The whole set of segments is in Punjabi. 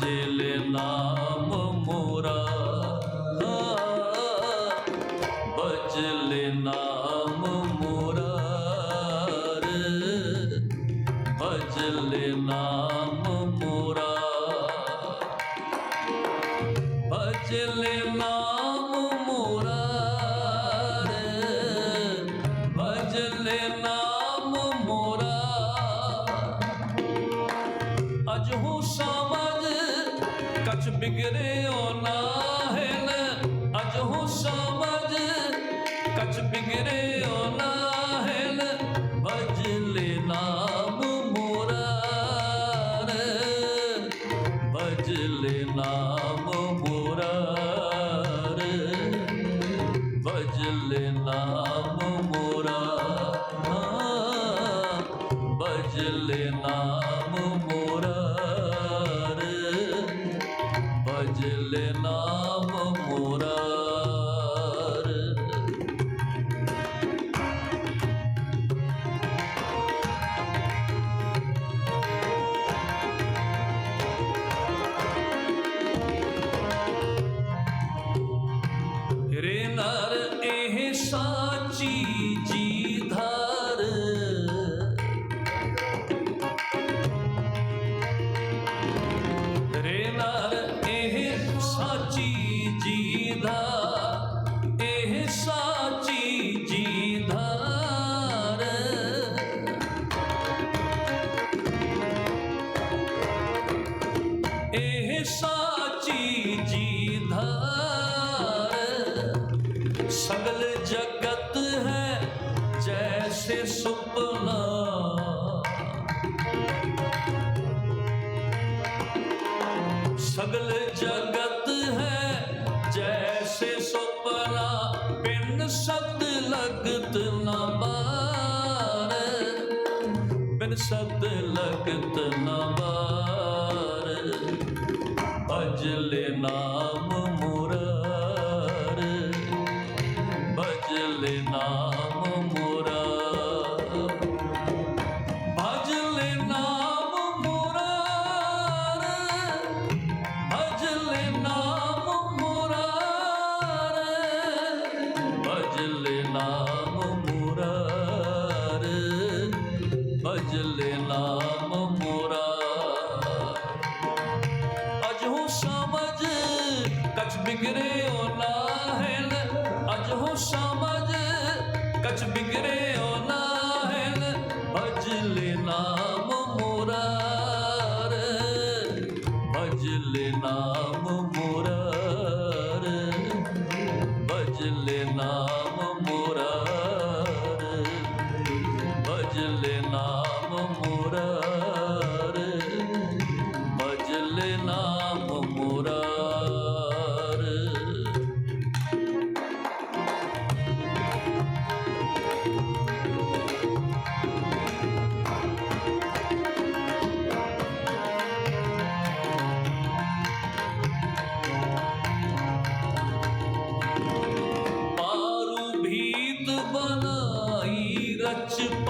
জেলে না ਅਜਲੇ ਨਾਮ ਸੁਪਨਾ। ਸਗਲ ਜਗਤ ਹੈ ਜੈਸੇ ਸੁਪਨਾ, ਬਿਨ ਸ਼ਬਦ ਲਗਤ ਨਾ ਬਾਰ। ਬਿਨ ਸ਼ਬਦ ਲਗਤ ਨਾ ਬਾਰ। ਅਜਲੇ ਨਾਮ ਮੋਰਾ ਅਜ ਹੋ ਸਮਝ ਬਿਗਰੇ ਓ ਨਾਹਿਲ ਅਜ ਹੋ ਬਿਗਰੇ ਓ ਨਾਹਿਲ ਅਜਲੇ ਨਾਮ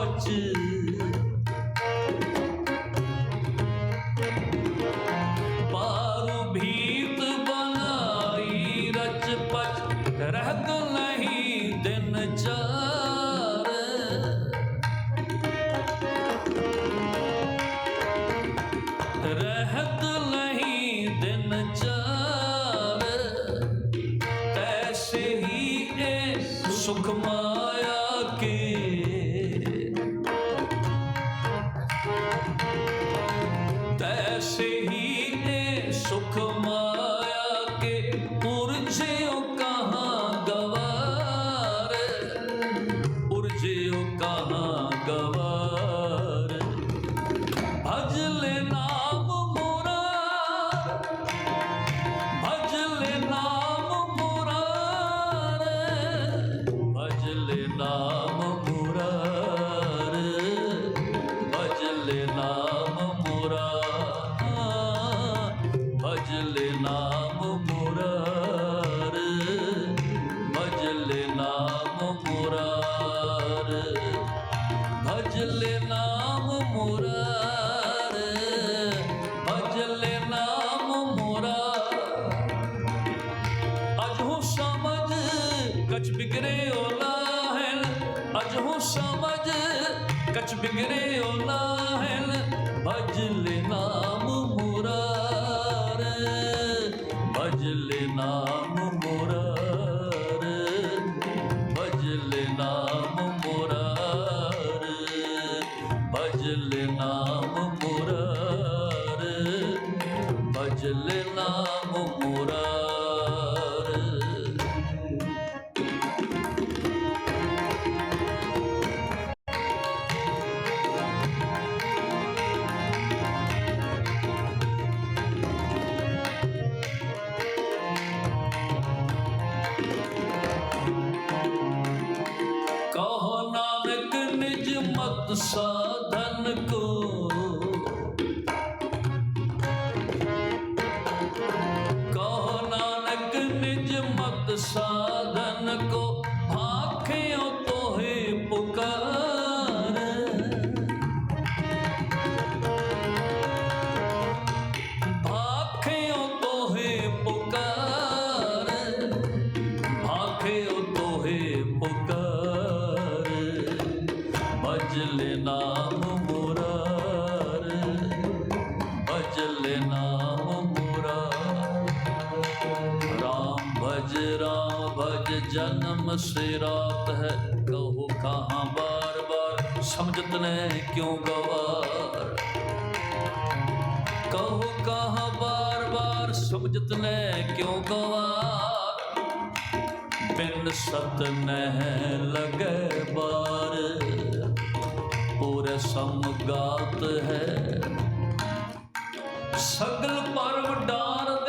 oczy. Paru bhit banai rach pach, ਰਹਿਤ ਨਹੀਂ ਦਿਨ ਚਾ से ही ने सुख मा ਕਛ ਬਿਗਰੇ ਲਾਹਨ ਭਜ ਲੈ ਨਾਮ ਮੁਰਾਰ ਭਜ ਲੈ ਨਾਮ ਮੁਰਾਰ ਭਜ ਲੈ ਨਾਮ ਮੁਰਾਰ ਮਤ ਸਾਧਨ ਜਨਮ ਸੇ ਰਾਤ ਹੈ, ਕਹੋ ਕਹਾਂ ਬਾਰ ਬਾਰ, ਸਮਝਤ ਨੇ ਕਿਉਂ ਗਵਾਰ? ਕਹੋ ਕਹਾਂ ਬਾਰ ਬਾਰ, ਸਮਝਤ ਨੇ ਕਿਉਂ ਗਵਾਰ? ਬਿਨ ਸਤ ਨਹਿ ਲਗੈ ਬਾਰ, ਪੂਰੇ ਸਮਗਾਤ ਹੈ। ਸਗਲ ਪਰਮ ਡਾਰ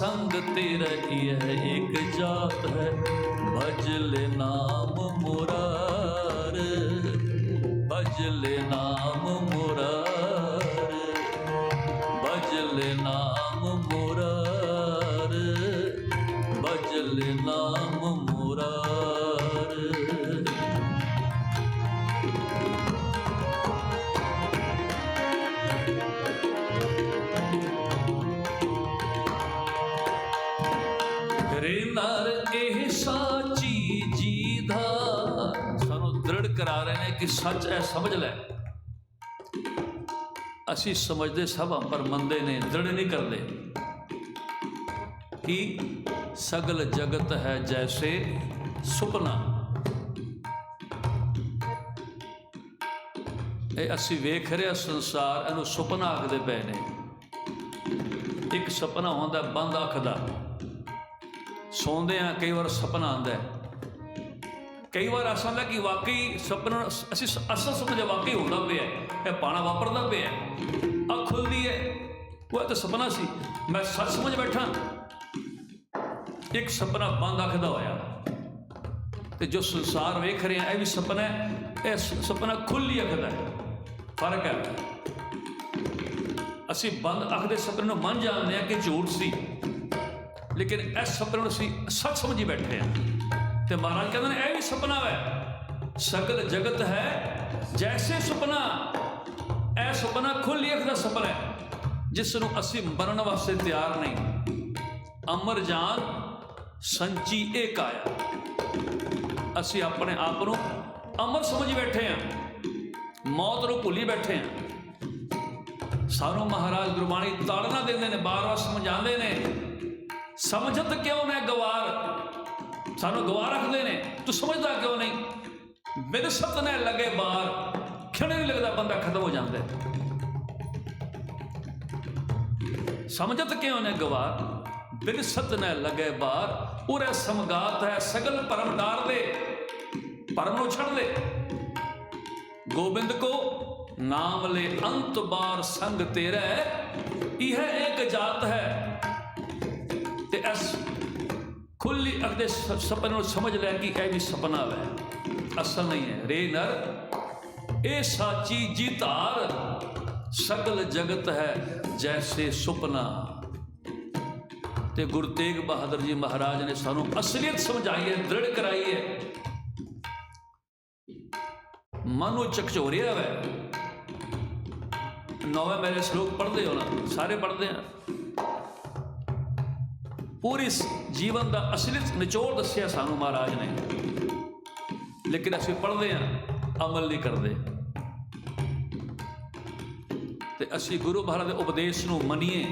ਬਾਰ ਸੰਗ ਤੇਰਾ ਇਹ ਇੱਕ ਜਾਤ ਹੈ। ਭਜ ਲੈ ਨਾਮ ਮੁਰਾਰ ਭਜ ਲੈ ਨਾਮ ਮੁਰਾਰ। ਕਿ ਸੱਚ ਹੈ ਸਮਝ ਲੈ। ਅਸੀਂ ਸਮਝਦੇ ਸਭ ਹਾਂ, ਪਰ ਮੰਨਦੇ ਨੇ ਦ੍ਰਿੜ ਨਹੀਂ ਕਰਦੇ। ਕਿ ਸਗਲ ਜਗਤ ਹੈ ਜੈਸੇ ਸੁਪਨਾ? ਇਹ ਅਸੀਂ ਵੇਖ ਰਿਹਾ ਸੰਸਾਰ ਇਹਨੂੰ ਸੁਪਨਾ ਆਖਦੇ ਪਏ ਨੇ। ਇੱਕ ਸੁਪਨਾ ਹੁੰਦਾ ਬੰਦ ਅੱਖ ਦਾ। ਸੌਂਦੇ ਆ ਕਈ ਵਾਰ ਸੁਪਨਾ ਆਉਂਦਾ ਹੈ। ਕਈ ਵਾਰ ਐਸਾ ਹੁੰਦਾ ਕਿ ਵਾਕਈ ਸੁਪਨਾ, ਅਸੀਂ ਅਸਲ ਸਮਝ ਵਾਕਈ ਹੁੰਦਾ ਪਿਆ, ਇਹ ਪਾਣਾ ਵਾਪਰਦਾ ਪਿਆ, ਅੱਖ ਖੁੱਲਦੀ ਹੈ, ਉਹ ਤਾਂ ਸੁਪਨਾ ਸੀ। ਮੈਂ ਸੱਚ ਸਮਝ ਬੈਠਾ, ਇੱਕ ਸੁਪਨਾ ਬੰਦ ਅੱਖ ਦਾ ਹੋਇਆ। ਤੇ ਜੋ ਸੰਸਾਰ ਵੇਖ ਰਿਹਾ, ਇਹ ਵੀ ਸੁਪਨਾ ਹੈ, ਇਹ ਸ- ਸੁਪਨਾ ਖੁੱਲੀ ਅੱਖ ਦਾ ਹੈ। ਫ਼ਰਕ ਹੈ। ਅਸੀਂ ਬੰਦ ਅੱਖ ਦੇ ਸੁਪਨੇ ਨੂੰ ਮੰਨ ਜਾਂਦੇ ਆ ਕਿ ਝੂਠ ਸੀ। ਲੇਕਿਨ ਇਸ ਸੁਪਨੇ ਨੂੰ ਅਸੀਂ ਸੱਚ ਸਮਝੀ ਬੈਠੇ ਆ ਤੇ ਮਹਾਰਾਜ ਕਹਿੰਦੇ ਨੇ, ਇਹ ਵੀ ਸੁਪਨਾ ਹੈ ਸਗਲ ਜਗਤ ਹੈ, ਜੈਸੇ ਸੁਪਨਾ, ਇਹ ਸੁਪਨਾ ਖੁੱਲੀ ਅੱਖ ਦਾ ਸੁਪਨਾ ਹੈ ਜਿਸ ਨੂੰ ਅਸੀਂ ਮਰਨ ਵਾਸਤੇ ਤਿਆਰ ਨਹੀਂ। ਅਮਰ ਜਾਨ, ਸੰਚੀ ਇਹ ਕਾਇਆ ਅਸੀਂ ਆਪਣੇ ਆਪ ਨੂੰ ਅਮਰ ਸਮਝ ਬੈਠੇ ਆ, ਮੌਤ ਨੂੰ ਭੁੱਲੀ ਬੈਠੇ ਆ। ਸਾਨੂੰ ਮਹਾਰਾਜ ਗੁਰਬਾਣੀ ਤਾੜਨਾ ਦਿੰਦੇ ਨੇ, ਬਾਰ-ਬਾਰ ਸਮਝਾਉਂਦੇ ਨੇ, ਸਮਝਤ ਕਿਉਂ ਨਾ ਗਵਾਰ? ਸਾਨੂੰ ਗਵਾ ਰੱਖਦੇ ਨੇ। ਤੂੰ ਸਮਝਦਾ ਕਿਉਂ ਨਹੀਂ? ਬਿਨ ਸਤ ਨੇ ਲਗੇ ਬਾਰ ਨਹੀਂ ਲੱਗਦਾ ਬੰਦਾ ਖਤਮ ਹੋ ਜਾਂਦਾ ਸਮਝਤ ਕਿਉਂ ਨੇ ਗਵਾਰ ਬਿਨ ਸਤ ਨੇ ਲਗੇ ਬਾਰ ਉਰੇ ਸਮਗਾਤ ਹੈ ਸਗਲ ਪਰਮ ਡਾਰ ਦੇ, ਪਰਮ ਨੂੰ ਛੱਡ ਦੇ। ਗੋਬਿੰਦ ਕੋ, ਨਾਮ ਲੈ ਅੰਤ ਬਾਰ ਸੰਗ ਤੇਰਾ, ਇਹ ਇੱਕ ਜਾਤ ਹੈ। ਤੇ ਇਸ ਖੁੱਲੀ ਅੱਖ ਦੇ ਨੂੰ ਸਮਝ ਲੈ ਕਿ ਇਹ ਵੀ ਸੁਪਨਾ ਹੈ ਅਸਲ ਨਹੀਂ ਹੈ। ਰੇ ਨਰ, ਇਹ ਸਾਚੀ ਜੀ ਸਗਲ ਜਗਤ ਹੈ ਜੈਸੇ ਸੁਪਨਾ। ਤੇ ਗੁਰੂ ਤੇਗ ਬਹਾਦਰ ਜੀ ਮਹਾਰਾਜ ਨੇ ਸਾਨੂੰ ਅਸਲੀਅਤ ਸਮਝਾਈ ਹੈ, ਦ੍ਰਿੜ ਕਰਾਈ ਹੈ। ਮਨ ਨੂੰ ਚਕਚੋਰਿਆ ਵੈ। ਨੌਵੇਂ ਮੇਰੇ ਸ਼ਲੋਕ ਪੜ੍ਹਦੇ ਹੋ ਨਾ? ਸਾਰੇ ਪੜ੍ਹਦੇ ਆ। ਪੂਰੀ ਜੀਵਨ ਦਾ ਅਸਲੀ ਨਿਚੋੜ ਦੱਸਿਆ ਸਾਨੂੰ ਮਹਾਰਾਜ ਨੇ। ਲੇਕਿਨ ਅਸੀਂ ਪੜ੍ਹਦੇ ਆ ਅਮਲ ਨਹੀਂ ਕਰਦੇ। ਤੇ ਅਸੀਂ ਗੁਰੂ ਮਹਾਰਾਜ ਦੇ ਉਪਦੇਸ਼ ਨੂੰ ਮੰਨੀਏ।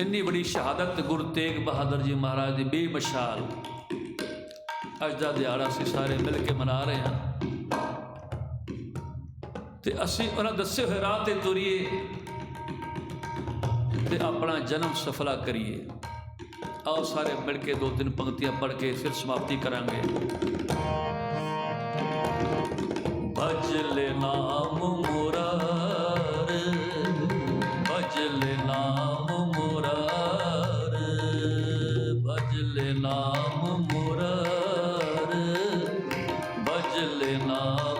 ਇੰਨੀ ਵੱਡੀ ਸ਼ਹਾਦਤ ਗੁਰੂ ਤੇਗ ਬਹਾਦਰ ਜੀ ਮਹਾਰਾਜ ਦੀ ਬੇਮਿਸਾਲ। ਅੱਜ ਦਾ ਦਿਹਾੜਾ ਅਸੀਂ ਸਾਰੇ ਮਿਲ ਕੇ ਮਨਾ ਰਹੇ ਹਾਂ। ਤੇ ਅਸੀਂ ਉਹਨਾਂ ਦੱਸੇ ਹੋਏ ਰਾਹ ਤੇ ਤੁਰੀਏ। ਤੇ ਆਪਣਾ ਜਨਮ ਸਫਲਾ ਕਰੀਏ। ਆਓ ਸਾਰੇ ਮਿਲ ਕੇ ਦੋ ਤਿੰਨ ਪੰਕਤੀਆਂ ਪੜ੍ਹ ਕੇ ਫਿਰ ਸਮਾਪਤੀ ਕਰਾਂਗੇ। ਭਜਲੇ ਨਾਮ ਮੁਰਾਰ ਭਜਲੇ ਨਾਮ ਮੁਰਾਰ ਭਜਲੇ ਨਾਮ ਮੁਰਾਰ ਭਜਲੇ ਨਾਮ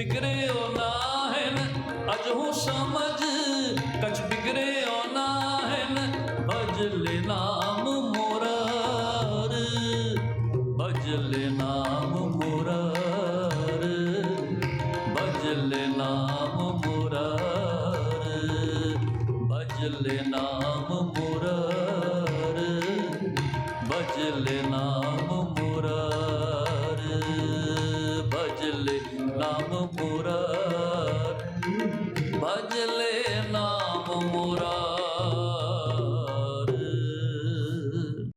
ਕਛ ਬਿਗੜਿਓ ਨਾਹਿਨ ਅਜਹੂ ਸਮਝ, ਕਛ ਬਿਗੜਿਓ ਨਾਹਿਨ, ਭਜਲੇ ਨਾਮ ਮੁਰਾਰ, ਭਜਲੇ ਨਾਮ ਮੁਰਾਰ, ਭਜਲੇ ਨਾਮ ਮੁਰਾਰ, ਭਜਲੇ ਨਾਮ ਮੁਰਾਰ।